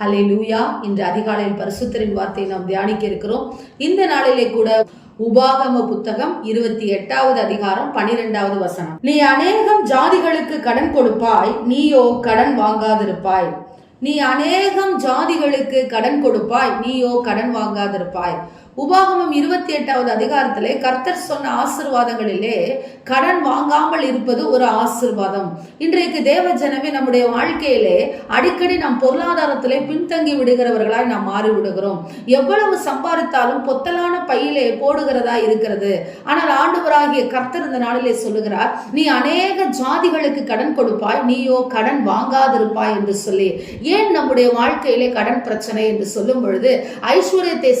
ஹலே லூயா இன்று அதிகாலையில் பரிசுத்தரின் வார்த்தையை நாம் தியானிக்க இருக்கிறோம். இந்த நாளிலே கூட உபாகம புத்தகம் இருபத்தி எட்டாவது அதிகாரம் பனிரெண்டாவது வசனம். நீ அநேகம் ஜாதிகளுக்கு கடன் கொடுப்பாய் நீயோ கடன் வாங்காதிருப்பாய். நீ அநேகம் ஜாதிகளுக்கு கடன் கொடுப்பாய் நீயோ கடன் வாங்காதிருப்பாய். உபாகமம் இருபத்தி எட்டாவது அதிகாரத்திலே கர்த்தர் சொன்ன ஆசிர்வாதங்களிலே கடன் வாங்காமல் இருப்பது ஒரு ஆசிர்வாதம். இன்றைக்கு தேவ ஜனமே நம்முடைய வாழ்க்கையிலே அடிக்கடி நாம் பொருளாதாரத்திலே பின்தங்கி விடுகிறவர்களாய் நாம் மாறி விடுகிறோம் எவ்வளவு சம்பாதித்தாலும் பொத்தலான பையிலே போடுகிறதா இருக்கிறது. ஆனால் ஆண்டவராகிய கர்த்தர் இந்த நாளிலே சொல்லுகிறார் நீ அநேக ஜாதிகளுக்கு கடன் கொடுப்பாய் நீயோ கடன் வாங்காதிருப்பாய் என்று சொல்லி. ஏன் நம்முடைய வாழ்க்கையிலே கடன் பிரச்சனை என்று சொல்லும் பொழுது ஐஸ்வர்யத்தை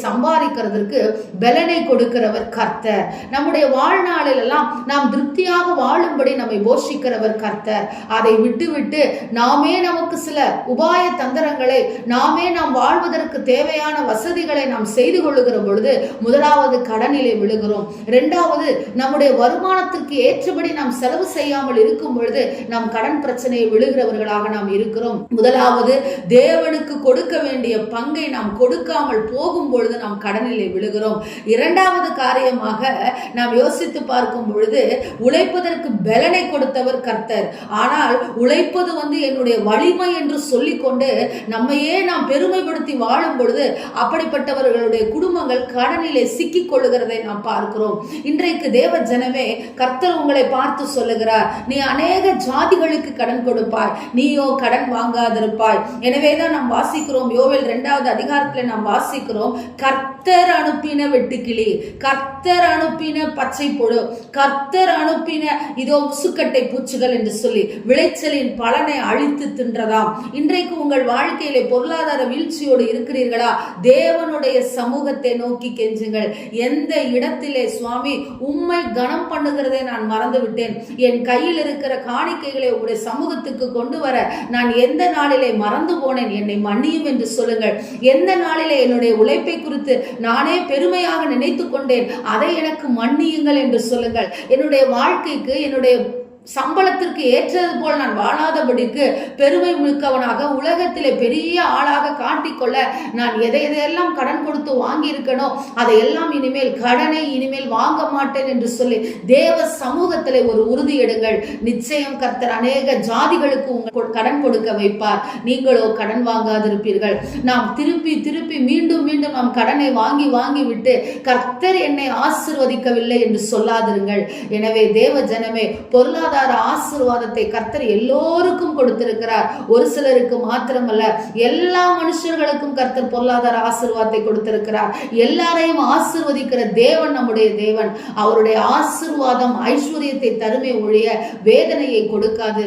சம்பாதிக்கிறதற்கு பலனை கொடுக்கிறவர் கர்த்தர். நம்முடைய வாழ்நாளிலெல்லாம் நாம் திருப்தியாக வாழும்படி நம்மை போஷிக்கிறவர் கர்த்தர். அதை விட்டுவிட்டு நாமே நமக்கு சில உபாய தந்திரங்களை நாமே நாம் வாழ்வதற்கு தேவையான வசதிகளை நாம் செய்து கொள்ளுகிற பொழுது முதலாவது கடனிலே விழுகிறோம். இரண்டாவது நம்முடைய வருமானத்திற்கு ஏற்றபடி நாம் செலவு செய்யாமல் இருக்கும் பொழுது நாம் கடன் பிரச்சனையை விழுகிறவர்களாக நாம் இருக்கிறோம். முதலாவது தேவனுக்கு கொடுக்க வேண்டிய பங்கை நாம் கொடுக்காமல் போகும் பொழுது நாம் கடனிலே விழுகிறோம். இரண்டாவது காரியமாக நாம் யோசித்து பார்க்கும் பொழுது உழைப்பதற்கு பலனை கொடுத்தவர் கர்த்தர். ஆனால் உழைப்பது வந்து என்னுடைய வலிமை என்று சொல்லிக்கொண்டு நம்மையே நாம் பெருமைப்படுத்தி வாழும் பொழுது அப்படிப்பட்டவர்களுடைய குடும்பங்கள் கடனிலே சிக்கிக் கொள்ளுகிறதை நாம் பார்க்கிறோம். இன்றைக்கு தேவ ஜனமே கர்த்தர் உங்களை பார்த்து சொல்லுகிறார் நீ அநேக ஜாதிகளுக்கு கடன் கொடுப்பாய் நீயோ கடன் வாங்காதிருப்பாய். எனவேதான் நாம் வாசிக்கிறோம். யோவில் இரண்டாவது அதிகாரத்தில் நாம் வாசிக்கிறோம் கர்த்தர் அனுப்பின வெட்டுக்கிளி. கர்த்தர் அனுப்பின பச்சை பொழு கர்த்தர் அனுப்பின இதோ உசுக்கட்டை பூச்சிகள் என்று சொல்லி விளைச்சலின் பலனை அழித்து தின்றதாம். இன்றைக்கு உங்கள் வாழ்க்கையிலே பொருளாதார வீழ்ச்சியோடு இருக்கிறீர்களா? தேவனுடைய சமூகத்தை நோக்கி கெஞ்சுங்கள். எந்த இடத்திலே சுவாமி உம்மை கனம் பண்ணுகிறதை நான் மறந்து விட்டேன் என் கையில் இருக்கிற காணிக்கைகளை உங்களுடைய சமூகத்துக்கு கொண்டு வர நான் எந்த நாளிலே மறந்து போனேன்? என்னை மன்னியும் என்று சொல்லுங்கள். எந்த நாளிலே என்னுடைய உழைப்பை குறித்து நானே பெருமையாக நினைத்து கொண்டேன். அதை எனக்கு மன்னியுங்கள் என்று சொல்லுங்கள். என்னுடைய வாழ்க்கைக்கு என்னுடைய சம்பளத்திற்கு ஏற்றது போல் நான் வாழாதபடிக்கு பெருமை மிக்கவனாக உலகத்திலே பெரிய ஆளாக காட்டிக்கொள்ள நான் எதை எதையெல்லாம் கடன் கொடுத்து வாங்கியிருக்கனோ அதையெல்லாம் இனிமேல் கடனை இனிமேல் வாங்க மாட்டேன் என்று சொல்லி தேவ சமூகத்திலே ஒரு உறுதி எடுங்கள். நிச்சயம் கர்த்தர் அநேக ஜாதிகளுக்கு உங்கள் கடன் கொடுக்க வைப்பார். நீங்களோ கடன் வாங்காதிருப்பீர்கள். நாம் திருப்பி திருப்பி மீண்டும் மீண்டும் நாம் கடனை வாங்கி வாங்கி விட்டு கர்த்தர் என்னை ஆசிர்வதிக்கவில்லை என்று சொல்லாதிருங்கள். எனவே தேவ ஜனமே பொருளாதார பொருளாதார ஆசிர்வாதத்தை கர்த்தர் எல்லோருக்கும் கொடுத்திருக்கிறார். ஒரு சிலருக்கு மாத்திரமல்ல எல்லா மனுஷர்களுக்கும் கர்த்தர் பொருளாதார ஆசிர்வாதத்தை கொடுத்திருக்கிறார். எல்லாரையும் ஆசிர்வதிக்கிற தேவன் நம்முடைய தேவன். அவருடைய ஆசிர்வாதம் ஐஸ்வர்யத்தை தருமை ஒழிய வேதனையை கொடுக்காது.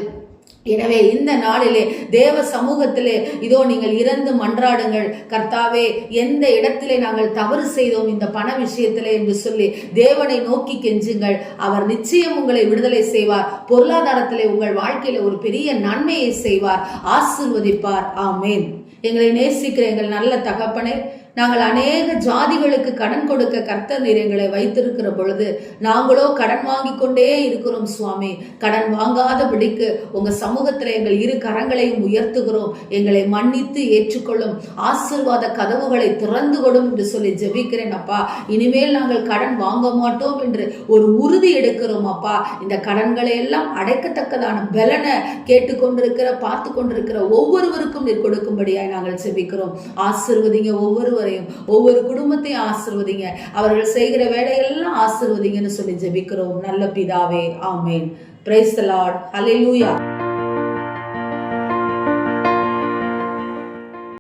எனவே இந்த நாளிலே தேவ சமூகத்திலே இதோ நீங்கள் இறந்து மன்றாடுங்கள். கர்த்தாவே எந்த இடத்திலே நாங்கள் தவறு செய்தோம் இந்த பண விஷயத்திலே என்று சொல்லி தேவனை நோக்கி கெஞ்சுங்கள். அவர் நிச்சயம் உங்களை விடுதலை செய்வார். பொருளாதாரத்திலே உங்கள் வாழ்க்கையில ஒரு பெரிய நன்மையை செய்வார். ஆசிர்வதிப்பார். ஆமேன். எங்களை நேசிக்கிற எங்கள் நல்ல தகப்பனை நாங்கள் அநேக ஜாதிகளுக்கு கடன் கொடுக்க கர்த்தர் நீர் எங்களை வைத்திருக்கிற பொழுது நாங்களோ கடன் வாங்கி கொண்டே இருக்கிறோம் சுவாமி. கடன் வாங்காதபடிக்கு உங்க சமூகத்தில் எங்கள் இரு கரங்களையும் உயர்த்துகிறோம். எங்களை மன்னித்து ஏற்றுக்கொள்ளும். ஆசிர்வாத கதவுகளை திறந்து கொடும் என்று சொல்லி ஜெபிக்கிறேன் அப்பா. இனிமேல் நாங்கள் கடன் வாங்க மாட்டோம் என்று ஒரு உறுதி எடுக்கிறோம் அப்பா. இந்த கடன்களை எல்லாம் அடைக்கத்தக்கதான பலனை கேட்டுக்கொண்டிருக்கிற பார்த்து கொண்டிருக்கிற ஒவ்வொருவருக்கும் நீர் கொடுக்கும்படியாய் நாங்கள் ஜபிக்கிறோம். ஆசிர்வதிங்க ஒவ்வொருவர். ஒவ்வொருவரையும் ஒவ்வொரு குடும்பத்தையும் ஆசிர்வதிங்க. அவர்கள் செய்கிற வேலையெல்லாம் ஆசிர்வதிங்கன்னு சொல்லி ஜெபிக்கிறோம். நல்ல பிதாவே ஆமேன். பிரைஸ் லார்ட் ஹalleluya